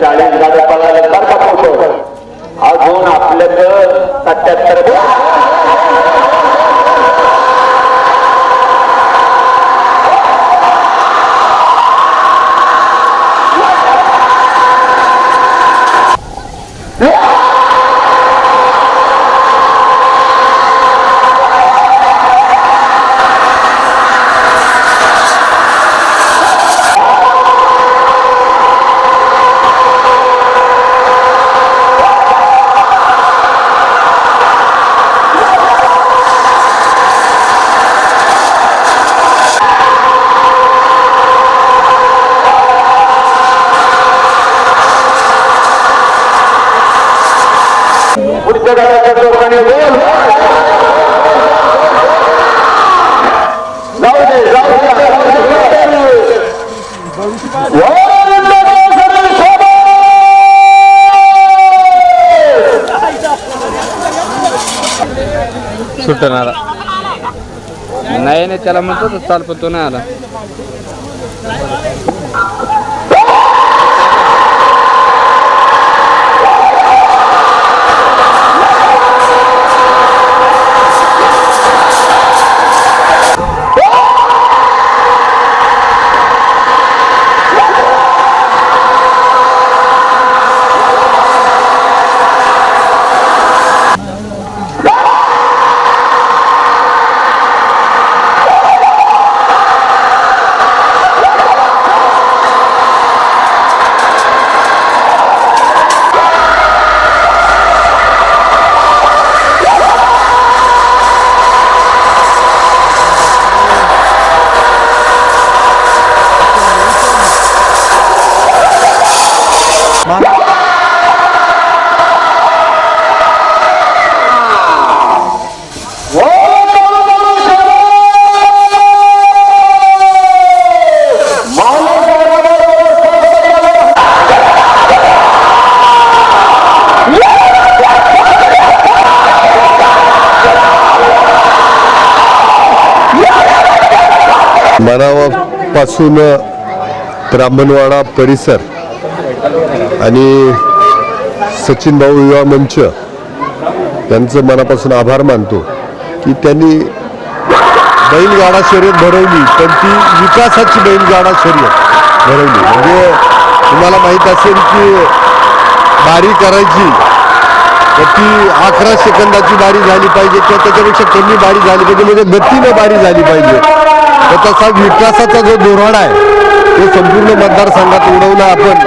चाळीस आला नाही नाही त्याला म्हणतो तर चाल पण तो नाही आला। मनावापासून ब्राह्मणवाडा परिसर आणि सचिन भाऊ युवा मंच यांचं मनापासून आभार मानतो की त्यांनी बैलगाडा शर्यत भरवली पण ती विकासाची बैलगाडा शर्यत भरवली. म्हणजे तुम्हाला माहीत असेल की बारी करायची तर ती अकरा सेकंदाची बारी झाली पाहिजे किंवा त्याच्यापेक्षा कमी बारी झाली पाहिजे म्हणजे गतीनं बारी झाली पाहिजे. तर तसा विकासाचा जो धोरण आहे तो संपूर्ण मतदारसंघात उडवला आपण.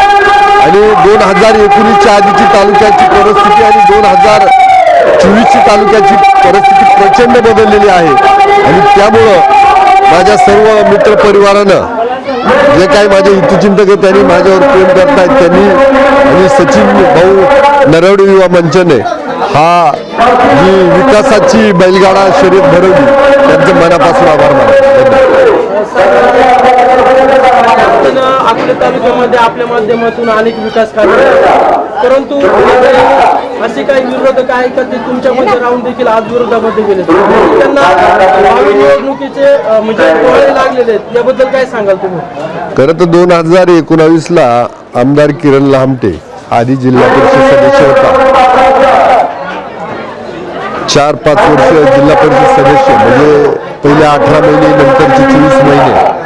आणि दोन हजार एकोणीसच्या आधीची तालुक्याची परिस्थिती आणि दोन हजार चोवीसची तालुक्याची परिस्थिती प्रचंड बदललेली आहे. आणि त्यामुळं माझ्या सर्व मित्रपरिवारानं जे काही माझे हितचिंतक आहेत त्यांनी माझ्यावर प्रेम करतायत त्यांनी. आणि सचिन भाऊ नरवडे युवा मंचने हा जी विकासाची बैलगाडा शर्यत भरवली त्यांचं मनापासून आभार मानतो. आपल्या तालुक्यामध्ये आपल्या माध्यमातून अनेक विकास कार्य परंतु असे काही विरोधक आहे का ते तुमच्यामध्ये राहून देखील आज विरोधामध्ये गेले त्यांना भावी निवडणुकीचे म्हणजे डोळे लागलेले आहेत. याबद्दल काय सांगाल तुम्ही? खरं तर दोन हजार एकोणावीसला आमदार किरण लांबटे आधी जिल्हा परिषद सदस्य होता. चार पाच वर्ष जिल्हा परिषद सदस्य म्हणजे पहिले अठरा महिने नंतरचे चोवीस महिने.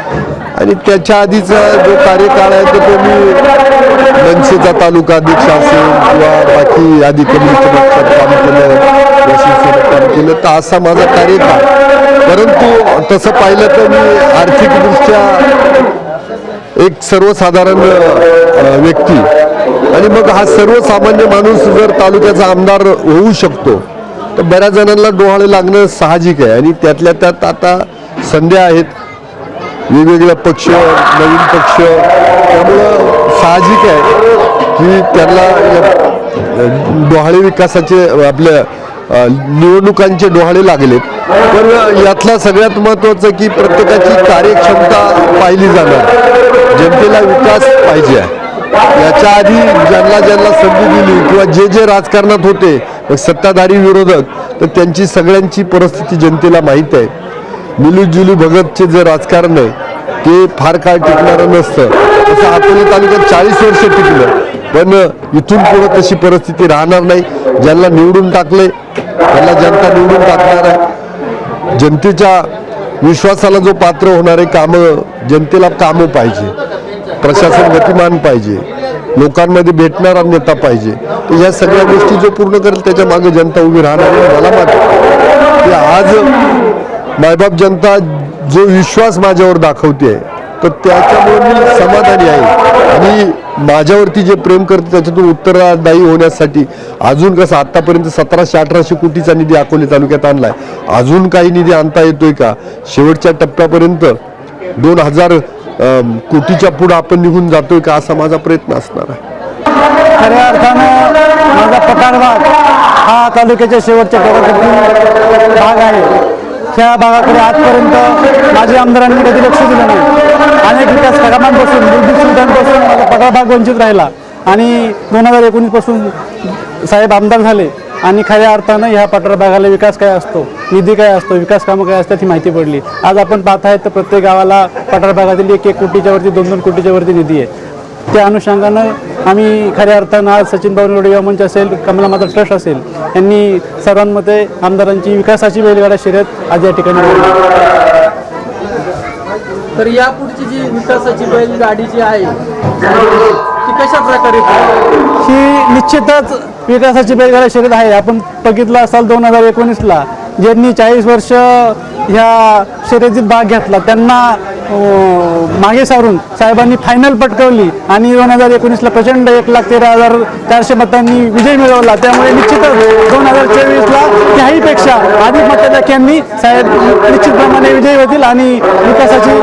आणि त्याच्या आधीचा जो कार्यकाळ आहे तो तो मी मनसेचा तालुका अध्यक्ष असेल किंवा बाकी आधी कमी काम केलं काम केलं तर असा माझा कार्यकाळ. परंतु तसं पाहिलं तर मी आर्थिकदृष्ट्या एक सर्वसाधारण व्यक्ती. आणि मग हा सर्वसामान्य माणूस जर तालुक्याचा आमदार होऊ शकतो तर बऱ्याच जणांना डोहाळे लागणं साहजिक आहे आणि त्यातल्या त्यात आता संध्या आहेत. वेगवेगळ्या पक्ष नवीन पक्ष. त्यामुळं साहजिक आहे की त्यांना डोहाळे विकासाचे आपल्या निवडणुकांचे डोहाळे लागलेत पण यातला सगळ्यात महत्त्वाचं की प्रत्येकाची कार्यक्षमता पाहिली जाणार. जनतेला विकास पाहिजे आहे. याच्या आधी ज्यांना ज्यांना संधी दिली किंवा जे जे राजकारणात होते सत्ताधारी विरोधक तर त्यांची सगळ्यांची परिस्थिती जनतेला माहीत आहे. मिलूजुलू भगतचे जे राजकारण आहे ते फार काळ टिकणारं नसतं. तसं अकोले तालुक्यात चाळीस वर्ष टिकलं पण इथून पुढे तशी परिस्थिती राहणार नाही. ज्यांना निवडून टाकले त्यांना जनता निवडून टाकणार आहे. जनतेच्या विश्वासाला जो पात्र होणारे कामं जनतेला कामं पाहिजे. प्रशासन गतिमान पाहिजे. लोकांमध्ये भेटणारा नेता पाहिजे. तर ह्या सगळ्या गोष्टी जो पूर्ण करेल त्याच्यामागे जनता उभी राहणार आहे मला वाटतं. की आज मायबाप जनता जो विश्वास माझ्यावर दाखवते तर त्याच्यामुळे मी समाधानी आहे. आणि माझ्यावरती जे प्रेम करते त्याच्यातून उत्तरदायी होण्यासाठी अजून कसं आत्तापर्यंत सतराशे अठराशे कोटीचा निधी अकोले तालुक्यात आणलाय. अजून काही निधी आणता येतोय का? शेवटच्या टप्प्यापर्यंत दोन हजार कोटीच्या पुढे आपण निघून जातोय का असा माझा प्रयत्न असणार आहे. खऱ्या अर्थानं माझा पठार भाग हा तालुक्याच्या शेवटच्या टोकातील भाग आहे. त्या भागाकडे आजपर्यंत माझ्या आमदारांनी कधी लक्ष दिलं नाही. अनेक विकास कामांपासून मूलभूत सुविधांपासून माझा पठार भाग वंचित राहिला. आणि दोन हजार एकोणीसपासून साहेब आमदार झाले. आणि खऱ्या अर्थानं ह्या पठार भागाला विकास काय असतो? निधी काय असतो? विकास कामं काय असतात? ही माहिती पडली. आज आपण पाहत आहेत तर प्रत्येक गावाला पठार भागातील एक एक कोटीच्या वरती दोन दोन कोटीच्या वरती निधी आहे. त्या अनुषंगानं आम्ही खऱ्या अर्थानं आज सचिन बावनकुळे युवा मंच असेल कमला माता ट्रस्ट असेल यांनी सर्वांमध्ये आमदारांची विकासाची बैलगाडा शर्यत आज या ठिकाणी. तर यापुढची जी विकासाची बैलगाडी जी आहे ती कशा प्रकारे? ही निश्चितच विकासाची बैलगाडा शर्यत आहे. आपण बघितलं असाल दोन हजार एकोणीसला ज्यांनी चाळीस वर्ष ह्या शर्यतीत भाग घेतला त्यांना मागे सारून साहेबांनी फायनल पटकवली आणि दोन हजार एकोणीसला प्रचंड एक लाख तेरा हजार चारशे मतांनी विजय मिळवला. त्यामुळे निश्चितच दोन हजार चोवीसला त्याहीपेक्षा अधिक मताधिक्यांनी साहेब निश्चितप्रमाणे विजयी होतील आणि विकासाची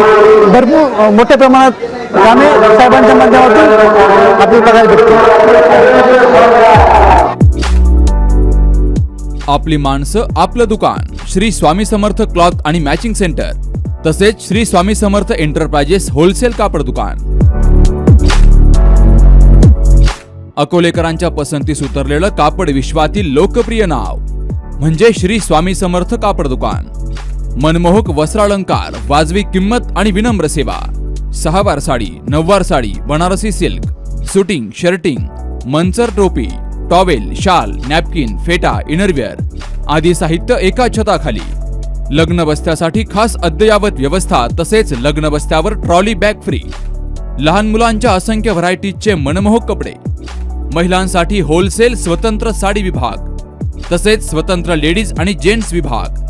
भरपूर मोठ्या प्रमाणात आम्ही साहेबांच्या माध्यमातून आपली बघायला भेटतो आपली माणसं आपलं दुकान श्री स्वामी समर्थ क्लॉथ आणि मॅचिंग सेंटर तसेच श्री स्वामी समर्थ एंटरप्राइजेस होलसेल कापड दुकान. अकोलेकरांच्या पसंतीस उतरलेलं कापड विश्वातील लोकप्रिय नाव म्हणजे श्री स्वामी समर्थ कापड दुकान. मनमोहक वस्त्रालंकार वाजवी किंमत आणि विनम्र सेवा. सहावार साडी नऊवार sari Banarasi silk suiting shirting Manchar टोपी टॉवेल शाल नॅपकिन फेटा इनरवेअर आदी साहित्य एका छताखाली. लग्न बस्त्यासाठी खास अद्ययावत व्यवस्था तसेच लग्न बस्त्यावर ट्रॉली बॅग फ्री. लहान मुलांच्या असंख्य व्हरायटीजचे मनमोहक कपडे. महिलांसाठी होलसेल स्वतंत्र साडी विभाग. तसेच स्वतंत्र लेडीज आणि जेंट्स विभाग.